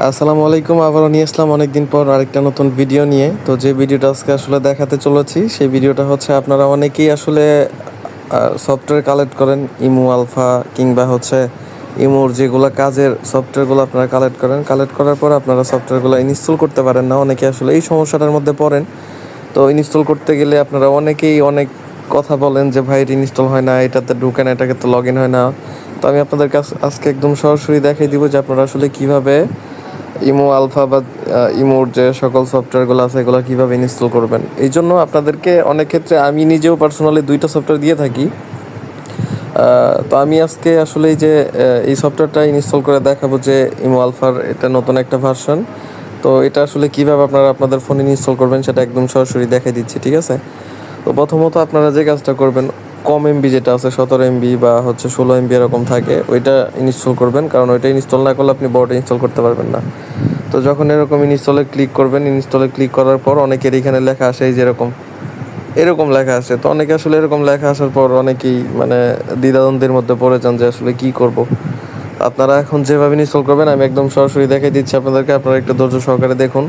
আসসালামু আলাইকুম, আবারও নিয়ে আসলাম অনেকদিন পর আরেকটা নতুন ভিডিও নিয়ে। তো যে ভিডিওটা আজকে আসলে দেখাতে চলেছি, সেই ভিডিওটা হচ্ছে আপনারা অনেকেই আসলে সফটওয়্যার কালেক্ট করেন, ইমো, আলফা, কিংবা হচ্ছে ইমোর যেগুলো কাজের সফটওয়্যারগুলো আপনারা কালেক্ট করেন কালেক্ট করার পর আপনারা সফটওয়্যারগুলো ইনস্টল করতে পারেন না, অনেকে আসলে এই সমস্যাটার মধ্যে পড়েন। তো ইনস্টল করতে গেলে আপনারা অনেকেই অনেক কথা বলেন যে, ভাই, এটা ইনস্টল হয় না, এটাতে ঢুকে না, এটাকে তো লগ ইন হয় না। তো আমি আপনাদের কাছে, আজকে একদম সরাসরি দেখাই দিব যে আপনারা আসলে কীভাবে ইমো আলফা বা ইমোর যে সকল সফটওয়্যারগুলো আছে, এগুলো কীভাবে ইনস্টল করবেন? এই জন্য আপনাদেরকে অনেক ক্ষেত্রে আমি নিজেও পার্সোনালি দুইটা সফটওয়্যার দিয়ে থাকি। তো আমি আজকে আসলে যে এই সফটওয়্যারটা ইনস্টল করে দেখাবো যে ইমো আলফার এটা নতুন একটা ভার্সন তো এটা আসলে কীভাবে আপনারা আপনাদের ফোনে ইনস্টল করবেন, সেটা একদম সরাসরি দেখাই দিচ্ছি, ঠিক আছে? তো প্রথমত আপনারা যে কাজটা করবেন কম এমবি যেটা আছে, সতেরো এমবি বা হচ্ছে ষোলো এমবি এরকম থাকে, ওইটা ইনস্টল করবেন। কারণ ওইটা ইনস্টল না করলে আপনি বড়টা ইনস্টল করতে পারবেন না। তো যখন এরকম ইনস্টলে ক্লিক করবেন ইনস্টলে ক্লিক করার পর অনেকের এখানে লেখা আসে এই যেরকম এরকম। লেখা আসে তো অনেকে আসলে এরকম লেখা আসার পর অনেকেই মানে দ্বিধাদ্বন্দ্বের মধ্যে পড়ে যান যে আসলে কি করব। আপনারা এখন যেভাবে ইনস্টল করবেন, আমি একদম সরাসরি দেখাই দিচ্ছি আপনাদেরকে। আপনারা একটু ধৈর্য সহকারে দেখুন।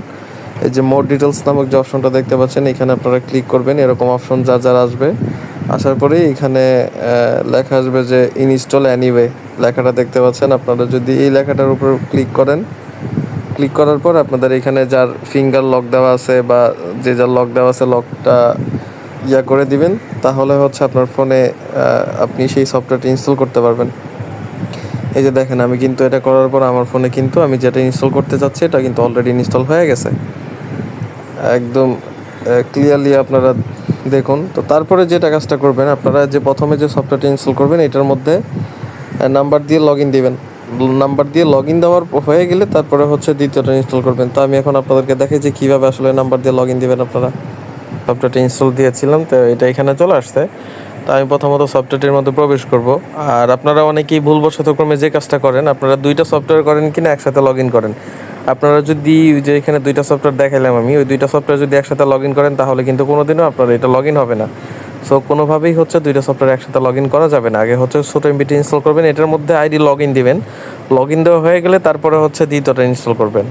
এই যে মোর ডিটেলস নামক যে অপশনটা দেখতে পাচ্ছেন, এখানে আপনারা ক্লিক করবেন। এরকম অপশন যার যার আসবে। আসার পরেই এখানে লেখা আসবে যে ইনস্টল অ্যানিওয়ে লেখাটা দেখতে পাচ্ছেন আপনারা। যদি এই লেখাটার উপর ক্লিক করেন, ক্লিক করার পর আপনাদের এখানে যার ফিঙ্গার লক দেওয়া আছে বা যে যার লক দেওয়া আছে লকটা ইয়া করে দিবেন। তাহলে হচ্ছে আপনার ফোনে আপনি সেই সফটওয়্যারটি ইনস্টল করতে পারবেন। এই যে দেখেন, আমি কিন্তু এটা করার পর আমার ফোনে কিন্তু আমি যেটা ইনস্টল করতে চাচ্ছি, এটা কিন্তু অলরেডি ইনস্টল হয়ে গেছে। একদম ক্লিয়ারলি আপনারা দেখুন, তো তারপরে যেটা কাজটা করবেন, আপনারা যে প্রথমে যে সফটওয়্যারটি ইনস্টল করবেন, এটার মধ্যে নাম্বার দিয়ে লগ ইন দিবেন। নাম্বার দিয়ে লগ ইন দেওয়ার হয়ে গেলে তারপরে হচ্ছে দ্বিতীয়টা ইনস্টল করবেন। তো আমি এখন আপনাদেরকে দেখাই যে কীভাবে আসলে নাম্বার দিয়ে লগ ইন দিবেন আপনারা। সফটওয়্যারটা ইনস্টল দিয়েছিলাম, তো এটা এখানে চলে আসছে। তো আমি প্রথমত সফটওয়্যারটির মধ্যে প্রবেশ করব। আর আপনারা অনেকেই ভুলবশত ক্রমে যে কাজটা করেন, আপনারা দুইটা সফটওয়্যার করেন কিনা একসাথে লগ ইন করেন। আপনারা যদি যে এখানে দুইটা সফটওয়্যার দেখাইলাম আমি, ওই দুইটা সফটওয়্যার যদি একসাথে লগ ইন করেন, তাহলে কিন্তু কোনোদিনও আপনার এটা লগ ইন হবে না। সো কোনোভাবেই হচ্ছে দুইটা সফটওয়্যার একসাথে লগ ইন করা যাবে না। আগে হচ্ছে ছোটো এমবিটি ইনস্টল করবেন, এটার মধ্যে আইডি লগ ইন দিবেন। লগ ইন দেওয়া হয়ে গেলে তারপরে হচ্ছে দ্বিতীয়টা ইনস্টল করবেন।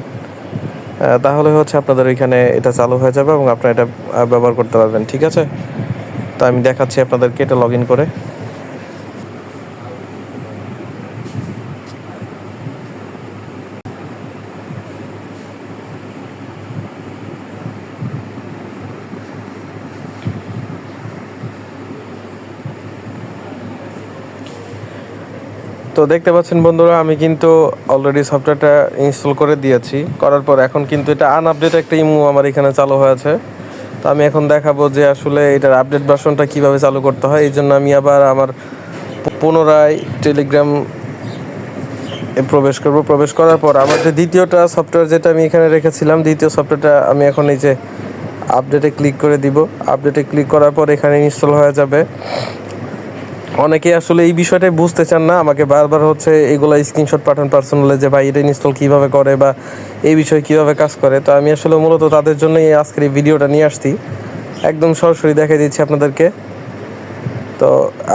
তাহলে হচ্ছে আপনাদের ওইখানে এটা চালু হয়ে যাবে এবং আপনারা এটা ব্যবহার করতে পারবেন, ঠিক আছে? তো আমি দেখাচ্ছি আপনাদেরকে এটা লগ ইন করে। তো দেখতে পাচ্ছেন বন্ধুরা, আমি কিন্তু অলরেডি সফটওয়্যারটা ইনস্টল করে দিয়েছি। করার পর এখন কিন্তু এটা আনআপডেট একটা ইমু আমার এখানে চালু হয়েছে। তো আমি এখন দেখাবো যে আসলে এটার আপডেট ভার্সনটা কীভাবে চালু করতে হয়। এই জন্য আমি আবার আমার পুনরায় টেলিগ্রাম প্রবেশ করব। প্রবেশ করার পর আমার যে দ্বিতীয়টা সফটওয়্যার যেটা আমি এখানে রেখেছিলাম, দ্বিতীয় সফটওয়্যারটা আমি এখন এই যে আপডেটে ক্লিক করে দিব। আপডেটে ক্লিক করার পর এখানে ইনস্টল হয়ে যাবে। অনেকে আসলে এই বিষয়টাই বুঝতে চান না। আমাকে বারবার হচ্ছে এগুলা স্ক্রিনশট পাঠান পার্সোনালে যে, ভাই, এটা ইনস্টল কীভাবে করে বা এই বিষয়ে কীভাবে কাজ করে? তো আমি আসলে মূলত তাদের জন্যই এই আজকের এই ভিডিওটা নিয়ে আসছি। একদম সরাসরি দেখাই দিচ্ছি আপনাদেরকে। তো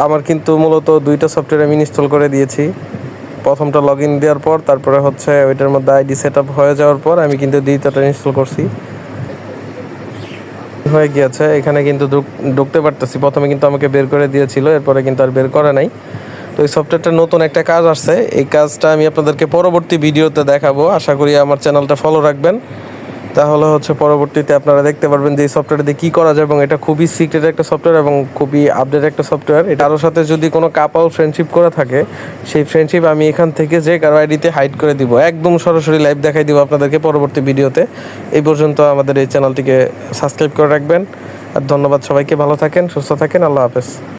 আমার কিন্তু মূলত দুইটা সফটওয়্যার আমি ইনস্টল করে দিয়েছি। প্রথমটা লগ ইন দেওয়ার পর, তারপরে হচ্ছে ওইটার মধ্যে আইডি সেট আপ হয়ে যাওয়ার পর আমি কিন্তু দ্বিতীয়টা ইনস্টল করছি। হয়ে গিয়েছে, এখানে কিন্তু ঢুক- ঢুকতে পারতেছি। প্রথমে কিন্তু আমাকে বের করে দিয়েছিল, এরপরে কিন্তু আর বের করা নাই। তো এই সফটওয়্যারটা নতুন একটা কাজ আসছে। এই কাজটা আমি আপনাদেরকে পরবর্তী ভিডিওতে দেখাবো। আশা করি আমার চ্যানেলটা ফলো রাখবেন। তাহলে হচ্ছে পরবর্তীতে আপনারা দেখতে পারবেন যে এই সফটওয়্যার দিয়ে কী করা যায় এবং এটা খুবই সিক্রেট একটা সফটওয়্যার এবং খুবই আপডেট একটা সফটওয়্যার এটা কারোর সাথে যদি কোনো কাপাল ফ্রেন্ডশিপ করে থাকে, সেই ফ্রেন্ডশিপ আমি এখান থেকে যে কারও আইডিতে হাইড করে দিব। একদম সরাসরি লাইভ দেখাই দিব আপনাদেরকে পরবর্তী ভিডিওতে এই পর্যন্ত আমাদের এই চ্যানেলটিকে সাবস্ক্রাইব করে রাখবেন। আর ধন্যবাদ সবাইকে, ভালো থাকেন, সুস্থ থাকেন, আল্লাহ হাফেজ।